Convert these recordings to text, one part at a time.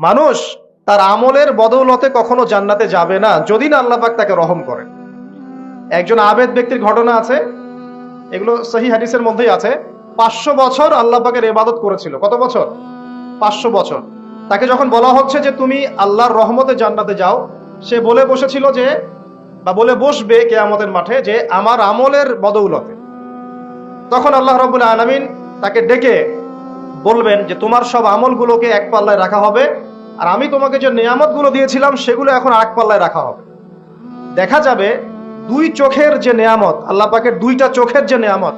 মানুষ তার আমলের বদৌলতে কখনো জান্নাতে যাবে না, যদি না আল্লাহ পাক তাকে রহম করে একজন আবেদ ব্যক্তির ঘটনা আছে, এগুলো সহি হাদিসের মধ্যেই আছে। পাঁচশো বছর আল্লাহ পাকের ইবাদত করেছিল। কত বছর? পাঁচশো বছর। তাকে যখন বলা হচ্ছে যে তুমি আল্লাহর রহমতে জান্নাতে যাও, সে বলে বসেছিল যে, বা বলে বসবে কেয়ামতের মাঠে যে, আমার আমলের বদৌলতে। তখন আল্লাহ রবুল আলমিন তাকে ডেকে বলবেন যে, তোমার সব আমলগুলোকে এক পাল্লায় রাখা হবে। আর আমি তোমাকে যে নিয়ামতগুলো দিয়েছিলাম, সেগুলো এখন এক পাল্লায় রাখা হবে। দেখা যাবে দুই চোখের যে নেয়ামত, আল্লাহ পাকের দুইটা চোখের যে নেয়ামত,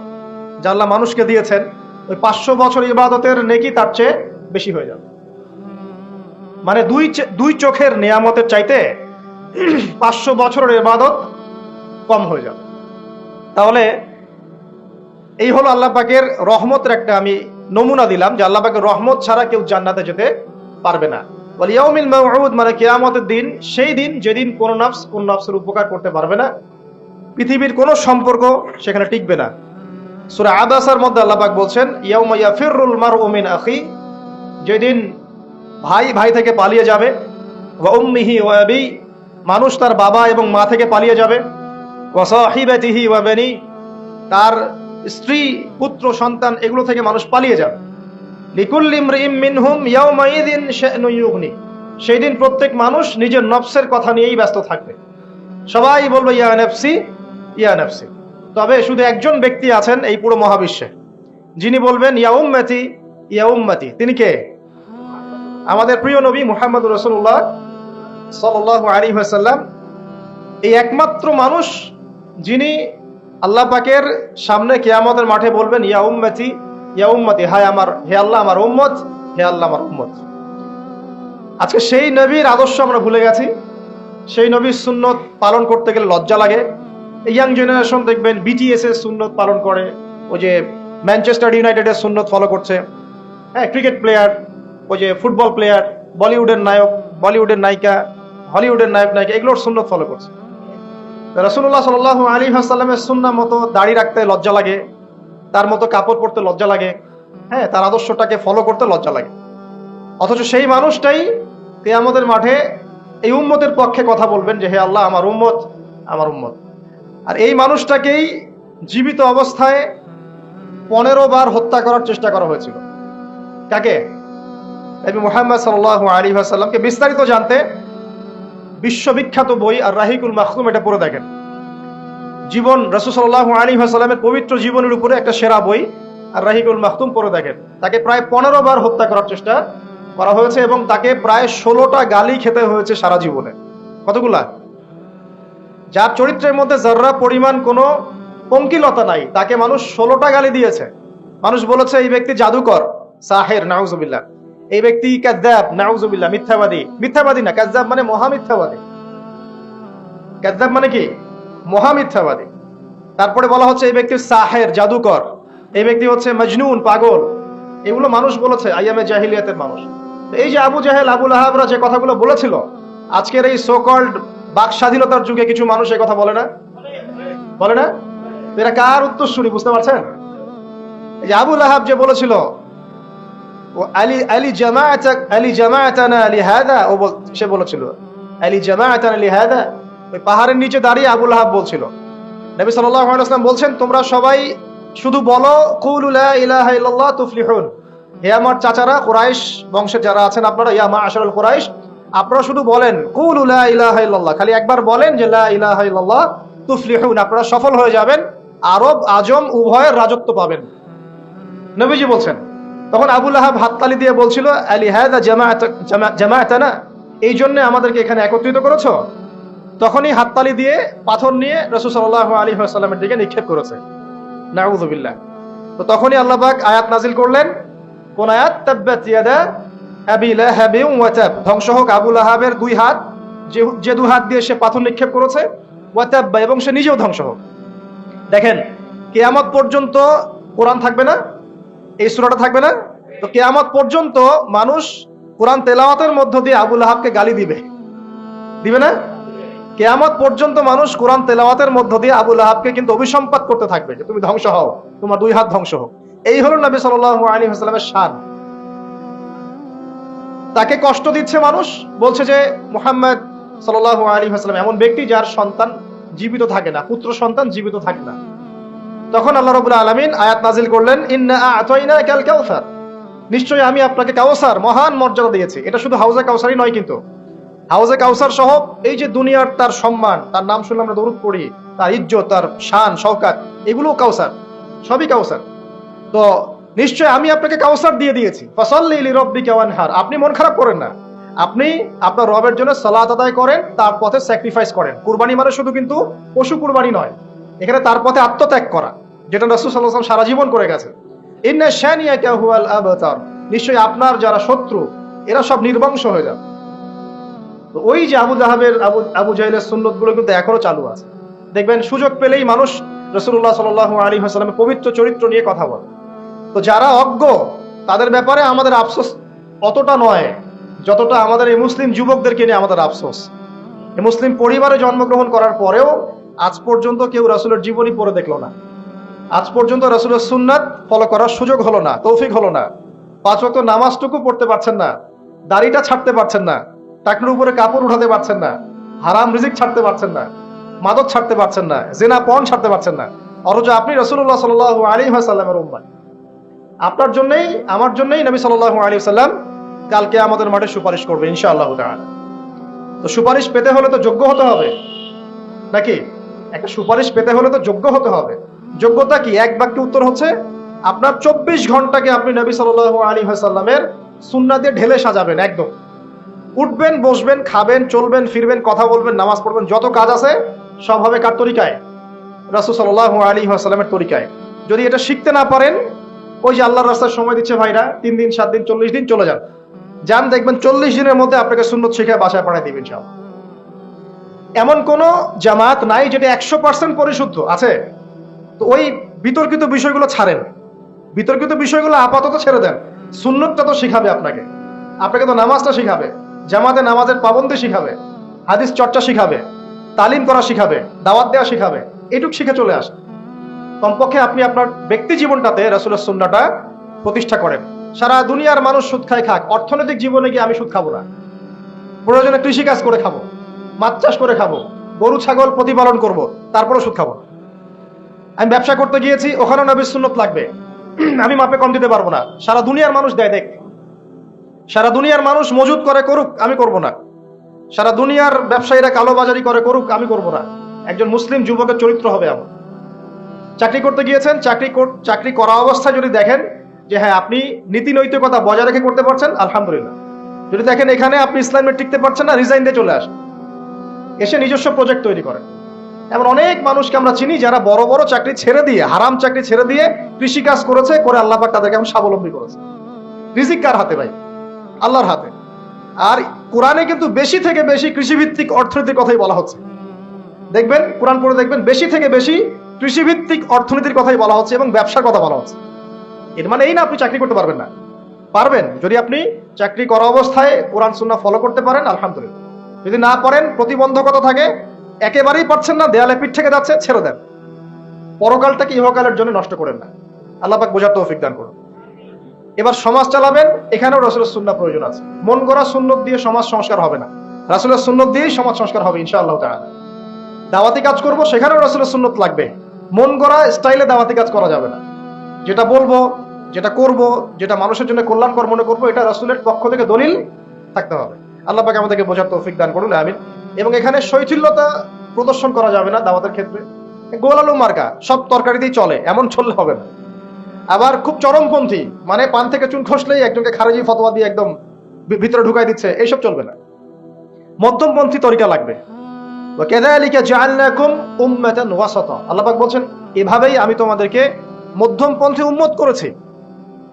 যা আল্লাহ মানুষকে দিয়েছেন, ওই পাঁচশো বছর ইবাদতের নেকি তার চেয়ে বেশি হয়ে যাবে। মানে দুই দুই চোখের নেয়ামতের চাইতে পাঁচশো বছরের ইবাদত কম হয়ে যাবে। তাহলে এই হলো আল্লাহ পাকের রহমতের একটা আমি নমুনা দিলাম, যে আল্লাহ পাকের রহমত ছাড়া কেউ জান্নাতে যেতে পারবে না। বলে ইয়াউমিল মাউউদ মানে কিয়ামতের দিন, সেই দিন যেদিন কোন নফস কোন নফসের উপকার করতে পারবে না, পৃথিবীর কোনো সম্পর্ক সেখানে টিকবে না। সূরা আবাসার মধ্যে আল্লাহ পাক বলছেন, ইয়াউমা ইয়াফিরুল মারউ মিন আখি যেদিন ভাই ভাই থেকে পালিয়ে যাবে, ওয়া উম্মিহি ওয়া আবি মানুষ তার বাবা এবং মা থেকে পালিয়ে যাবে, ওয়া সাহিবাতিহি ওয়া বানি তার স্ত্রী, পুত্র, সন্তান, এগুলো থেকে মানুষ পালিয়ে যাবে। সেই দিন প্রত্যেক মানুষ নিজের নফসের কথা নিয়েই ব্যস্ত থাকবে। সবাই বলবে, ইয়া নফসি ইয়া নফসি। তবে শুধু একজন ব্যক্তি আছেন এই পুরো মহাবিশ্বে। যিনি বলবেন, ইয়া উম্মতি ইয়া উম্মতি। তিনি কে? আমাদের প্রিয় নবী মুহাম্মদ রসুল্লাহ সাল্লাল্লাহু আলাইহি ওয়াসাল্লাম। এই একমাত্র মানুষ যিনি আল্লাহ পাকের সামনে কেয়ামতের মাঠে বলবেন, ইয়া উম্মতি ইয়া উম্মতি হায় আমার, হে আল্লাহ আমার উম্মত, হে আল্লাহ আমার উম্মত। আজকে সেই নবীর আদর্শ আমরা ভুলে গেছি। সেই নবীর সুন্নত পালন করতে গেলে লজ্জা লাগে। ইয়াং জেনারেশন দেখবেন বিটিএস এর সুন্নত পালন করে, ওই যে ম্যানচেস্টার ইউনাইটেডের সুন্নত ফলো করছে। হ্যাঁ ক্রিকেট প্লেয়ার ওই যে ফুটবল প্লেয়ার বলিউডের নায়ক বলিউডের নায়িকা হলিউডের নায়ক, নায়িকা, এগুলোর সুন্নত ফলো করছে। রসুল্লাহ সাল আলী হাসাল্লামের সুন্না মতো দাড়ি রাখতে লজ্জা লাগে। তার মতো কাপড় পরতে লজ্জা লাগে। হ্যাঁ তার আদর্শটাকে ফলো করতে লজ্জা লাগে। অথচ সেই মানুষটাই কেয়ামতের মাঠে এই উম্মতের পক্ষে কথা বলবেন যে, হে আল্লাহ, আমার উম্মত আমার উম্মত। আর এই মানুষটাকেই জীবিত অবস্থায় পনেরো বার হত্যা করার চেষ্টা করা হয়েছিল। কাকে? নবী মুহাম্মদ সাল্লাহ আলী সাল্লামকে বিস্তারিত জানতে বিশ্ববিখ্যাত বই আর রাহিকুল মাহতুম এটা পড়ে দেখেন। জীবন রসুসাল্লাহ আলী সাল্লামের পবিত্র জীবনের উপরে একটা সেরা বই, আর রাহিকুল মাহতুম পড়ে দেখেন। তাকে প্রায় পনেরো বার হত্যা করার চেষ্টা করা হয়েছে এবং তাকে প্রায় ষোলোটা গালি খেতে হয়েছে সারা জীবনে। কতগুলা? যার চরিত্রের মধ্যে যার্রা পরিমাণ কোনো পঙ্কিলতা নাই, তাকে মানুষ ষোলোটা গালি দিয়েছে। মানুষ বলেছে, এই ব্যক্তি জাদুকর, সাহের, নাউজুবিল্লাহ। এই ব্যক্তি কাদ্দাব নাউজুবিল্লাহ, মিথ্যাবাদী। মিথ্যাবাদী না কাদ্দাব মানে মহামিথ্যাবাদী। কাদ্দাব মানে কি? মহামিথ্যাবাদী। তারপরে বলা হচ্ছে এই ব্যক্তি সাহের, জাদুকর। এই ব্যক্তি হচ্ছে মজনুন, পাগল। এগুলো মানুষ বলেছে, আইয়ামে জাহিলিয়াতের মানুষ। এই যে আবু জাহেল আবুল আহাবরা যে কথাগুলো বলেছিল, আজকের এই সোকল্ড বাক স্বাধীনতার যুগে কিছু মানুষ এই কথা বলে না? বলে না? এরা কার উত্তরসূরি বুঝতে পারছেন? এই যে আবুল আহাব যে বলেছিল আলী আলী জামাআত আলী জামাআতানা আলী হাদা ও সে বলেছিল, আলী জামাআতানা আলী হাদা ওই পাহাড়ের নিচে দাঁড়িয়ে আবুল আহাব বলছিল। নবী আলাইহি বলছেন, তোমরা সবাই শুধু বলো তুফলিহুন। হে আমার চাচারা বংশের যারা আছেন আপনারা, ইয়া আশারুল আপনারা শুধু বলেন ইলাহা খালি একবার বলেন যে লা ইলাহা তুফলিহুন, আপনারা সফল হয়ে যাবেন, আরব, আজম, উভয়ের রাজত্ব পাবেন। নবীজি বলছেন, তখন আবুল আহাব হাততালি দিয়ে বলছিল, আলী জামায়াত জামায়াতানা এই জন্য আমাদেরকে এখানে একত্রিত করেছ? তখনই হাততালি দিয়ে পাথর নিয়ে রসুল সাল্লাহ আলী সাল্লামের দিকে নিক্ষেপ করেছে। নাউজুবিল্লাহ তো তখনই আল্লাহ পাক আয়াত নাজিল করলেন। কোন আয়াত? তাব্বাত ইয়াদা আবি লাহাবিন ওয়া তাব। ধ্বংস হোক আবুল আহাবের দুই হাত, যে যে দুই হাত দিয়ে সে পাথর নিক্ষেপ করেছে, ওয়া তাব্বা, এবং সে নিজেও ধ্বংস হোক। দেখেন, কেয়ামত পর্যন্ত কোরআন থাকবে না, এই সূরাটা থাকবে না। তো কেয়ামত পর্যন্ত মানুষ কোরআন তেলাওয়াতের মধ্য দিয়ে আবুল আহাবকে গালি দিবে। দিবে না? কেয়ামত পর্যন্ত মানুষ কোরআন তেলাওয়াতের মধ্য দিয়ে আবুল আহাবকে কিন্তু অভিসম্পাত করতে থাকবে যে তুমি ধ্বংস হও, তোমার দুই হাত ধ্বংস হোক। এই হলো নবী সাল্লাল্লাহু আলাইহি ওয়াসাল্লামের শান। তাকে কষ্ট দিচ্ছে মানুষ, বলছে যে মোহাম্মদ সাল আলী হাসলাম এমন ব্যক্তি যার সন্তান জীবিত থাকে না, পুত্র সন্তান জীবিত থাকে না। তখন আল্লাহ রবুল্লা আলমিন আয়াত নাজিল করলেন, ইন্না নিশ্চয়ই আমি আপনাকে কাউসার মহান মর্যাদা দিয়েছি। এটা শুধু হাউজে কাউসারই নয় কিন্তু। হাউজে কাউসার সহ এই যে দুনিয়ার তার সম্মান, তার নাম শুনলে আমরা দরুদ পড়ি, তার ইজ্জত, তার শান, শওকাত এগুলো কাউসার, সবই কাউসার। তো নিশ্চয় আমি আপনাকে কাউসার দিয়ে দিয়েছি। ফসল্লি রব্বি কেওয়ানহার আপনি মন খারাপ করেন না। আপনি আপনার রবের জন্য সালাত আদায় করেন, তার পথে স্যাক্রিফাইস করেন। কুরবানি মানে শুধু কিন্তু পশু কুরবানি নয়। এখানে তার পথে আত্মত্যাগ করা, যেটা রসুল সাল্লাহ সারা জীবন করে গেছে। ইন্না শানিয়া হুয়াল আবতার। নিশ্চয়ই আপনার যারা শত্রু, এরা সব নির্বংশ হয়ে যাবে। ওই যে আবু জাহাবের, আবু আবু জাহিলের সুন্নতগুলো কিন্তু এখনও চালু আছে। দেখবেন, সুযোগ পেলেই মানুষ রসুল্লাহ সাল আলী হাসলামের পবিত্র চরিত্র নিয়ে কথা বলে। তো যারা অজ্ঞ, তাদের ব্যাপারে আমাদের আফসোস অতটা নয়, যতটা আমাদের এই মুসলিম যুবকদেরকে নিয়ে আমাদের আফসোস। মুসলিম পরিবারে জন্মগ্রহণ করার পরেও আজ পর্যন্ত কেউ রাসুলের জীবনী পড়ে দেখল না। আজ পর্যন্ত রাসুলের সুন্নাত ফলো করার সুযোগ হলো না, তৌফিক হলো না। পাঁচ ওয়াক্ত নামাজটুকু পড়তে পারছেন না, দাড়িটা ছাড়তে পারছেন না। টাকনুর উপরে কাপড় উঠাতে পারছেন না, হারাম রিজিক ছাড়তে পারছেন না, মাদক ছাড়তে পারছেন না, জেনা পণ ছাড়তে পারছেন না, অথচ আপনি রসুল্লাহ সাল আলী সাল্লামের উম্মান আপনার জন্যই, আমার জন্যই নবী সাল আলী সাল্লাম কালকে আমাদের মাঠে সুপারিশ করবে, ইনশাআল্লাহ তো সুপারিশ পেতে হলে তো যোগ্য হতে হবে। নাকি? একটা সুপারিশ পেতে হলে তো যোগ্য হতে হবে। যোগ্যতা কি? এক বাক্যে উত্তর হচ্ছে, আপনার চব্বিশ ঘন্টাকে আপনি নবী সাল আলী সাল্লামের সুন্না দিয়ে ঢেলে সাজাবেন, একদম। উঠবেন, বসবেন, খাবেন, চলবেন, ফিরবেন, কথা বলবেন, নামাজ পড়বেন, যত কাজ আছে সব হবে কার তরিকায়? রাসুল সাল্লাহ আলী সাল্লামের তরিকায়। যদি এটা শিখতে না পারেন, ওই যে আল্লাহর রাস্তায় সময় দিচ্ছে ভাইরা, তিন দিন, সাত দিন, চল্লিশ দিন চলে যান। যান, দেখবেন চল্লিশ দিনের মধ্যে আপনাকে সুন্নত শিখে বাসায় পাঠাই দিবেন সব এমন কোন জামাত নাই যেটা একশো পার্সেন্ট পরিশুদ্ধ, আছে? তো ওই বিতর্কিত বিষয়গুলো ছাড়েন। বিতর্কিত বিষয়গুলো আপাতত ছেড়ে দেন। সুন্নতটা তো শিখাবে আপনাকে। আপনাকে তো নামাজটা শিখাবে। জামাতে নামাজের পাবন্দি শিখাবে, হাদিস চর্চা শিখাবে, তালিম করা শিখাবে, দাওয়াত দেওয়া শিখাবে, এটুক শিখে চলে আসে। কমপক্ষে আপনি আপনার ব্যক্তি জীবনটাতে রাসুলের সুন্নাটা প্রতিষ্ঠা করেন। সারা দুনিয়ার মানুষ সুদ খায় খাক, অর্থনৈতিক জীবনে গিয়ে আমি সুদ খাব না। প্রয়োজনে কৃষি কাজ করে খাব, মাছ চাষ করে খাব, গরু, ছাগল প্রতিপালন করব তারপরে সুদ খাব। আমি ব্যবসা করতে গিয়েছি, ওখানেও নবীর সুন্নত লাগবে। আমি মাপে কম দিতে পারব না। সারা দুনিয়ার মানুষ দেয়, দেখ। সারা দুনিয়ার মানুষ মজুদ করে করুক, আমি করব না। সারা দুনিয়ার ব্যবসায়ীরা কালোবাজারি করে করুক, আমি করব না। একজন মুসলিম যুবকের চরিত্র হবে আমার চাকরি করতে গিয়েছেন, চাকরি চাকরি করা অবস্থায় যদি দেখেন যে হ্যাঁ আপনি নীতি নৈতিকতা বজায় রেখে করতে পারছেন, আলহামদুলিল্লাহ। যদি দেখেন এখানে আপনি ইসলামে টিকতে পারছেন না রিজাইন দিয়ে চলে আসেন। এসে নিজস্ব প্রজেক্ট তৈরি করেন। এমন অনেক মানুষকে আমরা চিনি যারা বড় বড় চাকরি ছেড়ে দিয়ে, হারাম চাকরি ছেড়ে দিয়ে কৃষি কাজ করেছে, করে আল্লাহ পাক তাদেরকে এখন স্বাবলম্বী করেছে। রিজিক কার হাতে ভাই? আল্লাহর হাতে। আর কোরআনে কিন্তু বেশি থেকে বেশি কৃষিভিত্তিক অর্থনীতির কথাই বলা হচ্ছে। দেখবেন, কোরআন পড়ে দেখবেন, বেশি থেকে বেশি কৃষিভিত্তিক অর্থনীতির কথাই বলা হচ্ছে এবং ব্যবসার কথা বলা হচ্ছে। এর মানে এই না, আপনি চাকরি করতে পারবেন না। পারবেন, যদি আপনি চাকরি করা অবস্থায় কোরআন সুন্না ফলো করতে পারেন, আলহামদুলিল্লাহ। যদি না পারেন, প্রতিবন্ধকতা থাকে, একেবারেই পারছেন না, দেয়ালে পিঠ থেকে যাচ্ছে, ছেড়ে দেন। পরকালটাকে ইহকালের জন্য নষ্ট করেন না। আল্লাহ পাক বোঝার তৌফিক দান করুন। এবার সমাজ চালাবেন, এখানেও রসুলের সুন্না প্রয়োজন আছে। মন গড়া সুন্নত দিয়ে সমাজ সংস্কার হবে না। রাসুলের সুন্নত দিয়েই সমাজ সংস্কার হবে ইনশাআল্লাহ তাআলা। দাওয়াতি কাজ করব, সেখানেও রসুলের সুন্নত লাগবে। মন গড়া স্টাইলে দাওয়াতি কাজ করা যাবে না। যেটা বলব, যেটা করব, যেটা মানুষের জন্য কল্যাণকর মনে করব, এটা রাসুলের পক্ষ থেকে দলিল থাকতে হবে। আল্লাহ পাকে আমাদেরকে বোঝার তৌফিক দান করুন, আমিন। এবং এখানে শৈথিল্যতা প্রদর্শন করা যাবে না দাওয়াতের ক্ষেত্রে। গোলালু মার্কা, সব তরকারিতেই চলে, এমন চললে হবে না। আবার খুব চরমপন্থী মানে পান থেকে চুন খসলেই একজনকে খারেজি ফতোয়া দিয়ে একদম ভিতরে ঢুকাই দিচ্ছে এইসব চলবে না। মধ্যমপন্থী তরিকা লাগবে। আল্লাপাক বলছেন এভাবেই আমি তোমাদেরকে মধ্যমপন্থী উম্মত করেছি।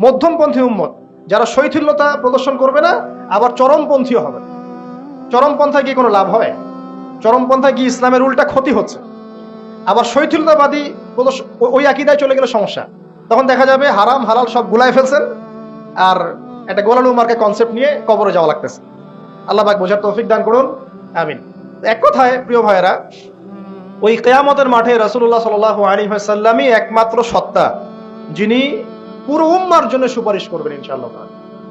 মধ্যমপন্থী উম্মত যারা শৈথিল্যতা প্রদর্শন করবে না আবার চরমপন্থীও হবে। চরমপন্থায় কি কোনো লাভ হয়? চরমপন্থায় কি ইসলামের উল্টা ক্ষতি হচ্ছে? আবার শৈথিল্যতাবাদী ওই আকিদায় চলে গেলে সমস্যা। তখন দেখা যাবে হারাম, হালাল সব গুলাই ফেলছেন আর একটা গোলালু মার্কে কনসেপ্ট নিয়ে কবরে যাওয়া লাগতেছে। আল্লাহ পাক বোঝার তৌফিক দান করুন। আমিন। এক কথায়, প্রিয় ভাইয়েরা, ওই কেয়ামতের মাঠে রসুল্লাহ সাল আলী সাল্লামই একমাত্র সত্তা, যিনি পুরো উম্মার জন্য সুপারিশ করবেন ইনশাআল্লাহ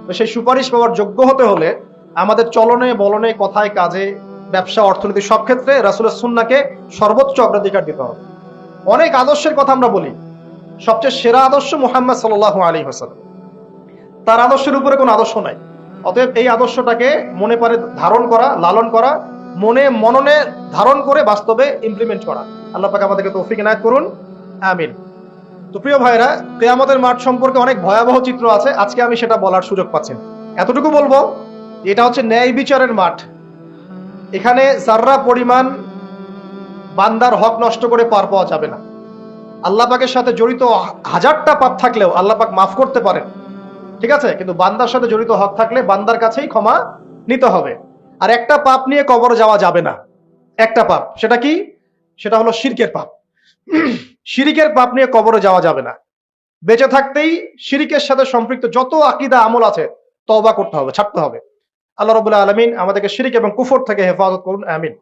তো সেই সুপারিশ পাওয়ার যোগ্য হতে হলে আমাদের চলনে, বলনে, কথায়, কাজে, ব্যবসা, অর্থনীতি সব ক্ষেত্রে রাসুলের সুন্নাকে সর্বোচ্চ অগ্রাধিকার দিতে হবে। অনেক আদর্শের কথা আমরা বলি সবচেয়ে সেরা আদর্শ মুহাম্মদ সাল্লাহ আলী হাসাল্লাম তার আদর্শের উপরে কোনো আদর্শ নাই। অতএব এই আদর্শটাকে মনে পারে ধারণ করা, লালন করা, মনে মননে ধারণ করে বাস্তবে ইমপ্লিমেন্ট করা। আল্লাহ পাকে আমাদেরকে তৌফিক এনায়ত করুন। আমিন। তো প্রিয় ভাইরা কেয়ামতের মাঠ সম্পর্কে অনেক ভয়াবহ চিত্র আছে। আজকে আমি সেটা বলার সুযোগ পাচ্ছি এতটুকু বলব, এটা হচ্ছে ন্যায় বিচারের মাঠ। এখানে সাররা পরিমাণ বান্দার হক নষ্ট করে পার পাওয়া যাবে না। আল্লাহ পাকের সাথে জড়িত হাজারটা পাপ থাকলেও আল্লাহ পাক মাফ করতে পারেন। ঠিক আছে? কিন্তু বান্দার সাথে জড়িত হক থাকলে বান্দার কাছেই ক্ষমা নিতে হবে। আর একটা পাপ নিয়ে কবর যাওয়া যাবে না। একটা পাপ। সেটা কি? সেটা হলো শিরকের পাপ। শিরিকের পাপ নিয়ে কবরে যাওয়া যাবে না। বেঁচে থাকতেই শিরিকের সাথে সম্পৃক্ত যত আকিদা, আমল আছে তবা করতে হবে, ছাড়তে হবে। আল্লাহ রবুল্লাহ আলমিন আমাদেরকে শিরিক এবং কুফর থেকে হেফাজত করুন, আমিন।